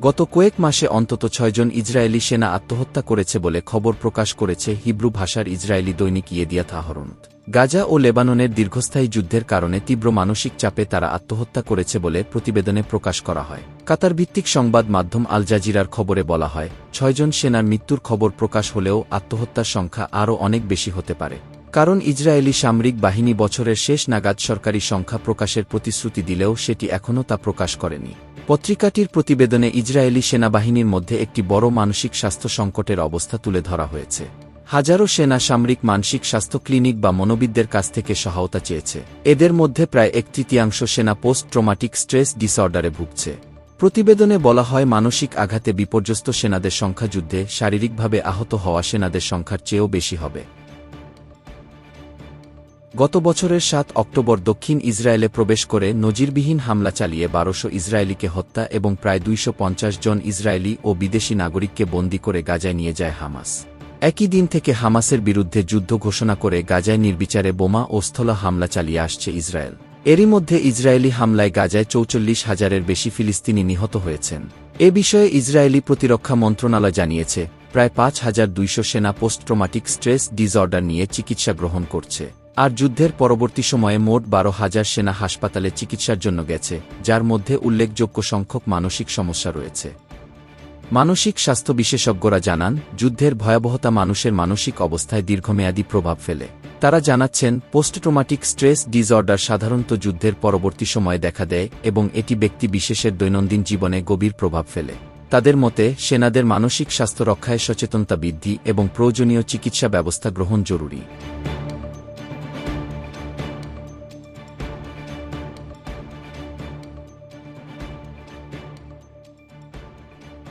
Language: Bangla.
গত কয়েক মাসে অন্তত ছয়জন ইসরায়েলি সেনা আত্মহত্যা করেছে বলে খবর প্রকাশ করেছে হিব্রু ভাষার ইসরায়েলি দৈনিক ইয়েদিয়াত আহরণত গাজা ও লেবাননের দীর্ঘস্থায়ী যুদ্ধের কারণে তীব্র মানসিক চাপে তারা আত্মহত্যা করেছে বলে প্রতিবেদনে প্রকাশ করা হয়। কাতার ভিত্তিক সংবাদ মাধ্যম আল জাজিরার খবরে বলা হয়, ছয়জন সেনার মৃত্যুর খবর প্রকাশ হলেও আত্মহত্যার সংখ্যা আরও অনেক বেশি হতে পারে। কারণ ইসরায়েলি সামরিক বাহিনী বছরের শেষ নাগাদ সরকারি সংখ্যা প্রকাশের প্রতিশ্রুতি দিলেও সেটি এখনও তা প্রকাশ করেনি। পত্রিকাটির প্রতিবেদনে ইসরায়েলি সেনাবাহিনীর মধ্যে একটি বড় মানসিক স্বাস্থ্য সংকটের অবস্থা তুলে ধরা হয়েছে। হাজারো সেনা সামরিক মানসিক স্বাস্থ্য ক্লিনিক বা মনোবিদদের কাছ থেকে সহায়তা চেয়েছে। এদের মধ্যে প্রায় এক তৃতীয়াংশ সেনা পোস্ট ট্রোমাটিক স্ট্রেস ডিসঅর্ডারে ভুগছে। প্রতিবেদনে বলা হয়, মানসিক আঘাতে বিপর্যস্ত সেনাদের সংখ্যা যুদ্ধে শারীরিকভাবে আহত হওয়া সেনাদের সংখ্যার চেয়েও বেশি হবে। গত বছরের সাত অক্টোবর দক্ষিণ ইসরায়েলে প্রবেশ করে নজিরবিহীন হামলা চালিয়ে বারোশো ইসরায়েলিকে হত্যা এবং প্রায় দুইশ পঞ্চাশ জন ইসরায়েলি ও বিদেশি নাগরিককে বন্দী করে গাজায় নিয়ে যায় হামাস। একই দিন থেকে হামাসের বিরুদ্ধে যুদ্ধ ঘোষণা করে গাজায় নির্বিচারে বোমা ও স্থল হামলা চালিয়ে আসছে ইসরায়েল। এরই মধ্যে ইসরায়েলি হামলায় গাজায় চৌচল্লিশ হাজারের বেশি ফিলিস্তিনি নিহত হয়েছেন। এ বিষয়ে ইসরায়েলি প্রতিরক্ষা মন্ত্রণালয় জানিয়েছে, প্রায় পাঁচ হাজার দুইশো সেনা পোস্ট ট্রমাটিক স্ট্রেস ডিসঅর্ডার নিয়ে চিকিৎসা গ্রহণ করছে। আর যুদ্ধের পরবর্তী সময়ে মোট বারো হাজার সেনা হাসপাতালে চিকিৎসার জন্য গেছে, যার মধ্যে উল্লেখযোগ্য সংখ্যক মানসিক সমস্যা রয়েছে। মানসিক স্বাস্থ্য বিশেষজ্ঞরা জানান, যুদ্ধের ভয়াবহতা মানুষের মানসিক অবস্থায় দীর্ঘমেয়াদী প্রভাব ফেলে। তারা জানাচ্ছেন, পোস্টট্রমাটিক স্ট্রেস ডিসঅর্ডার সাধারণত যুদ্ধের পরবর্তী সময়ে দেখা দেয় এবং এটি ব্যক্তি বিশেষের দৈনন্দিন জীবনে গভীর প্রভাব ফেলে। তাদের মতে, সেনাদের মানসিক স্বাস্থ্য রক্ষায় সচেতনতা বৃদ্ধি এবং প্রয়োজনীয় চিকিৎসা ব্যবস্থা গ্রহণ জরুরি।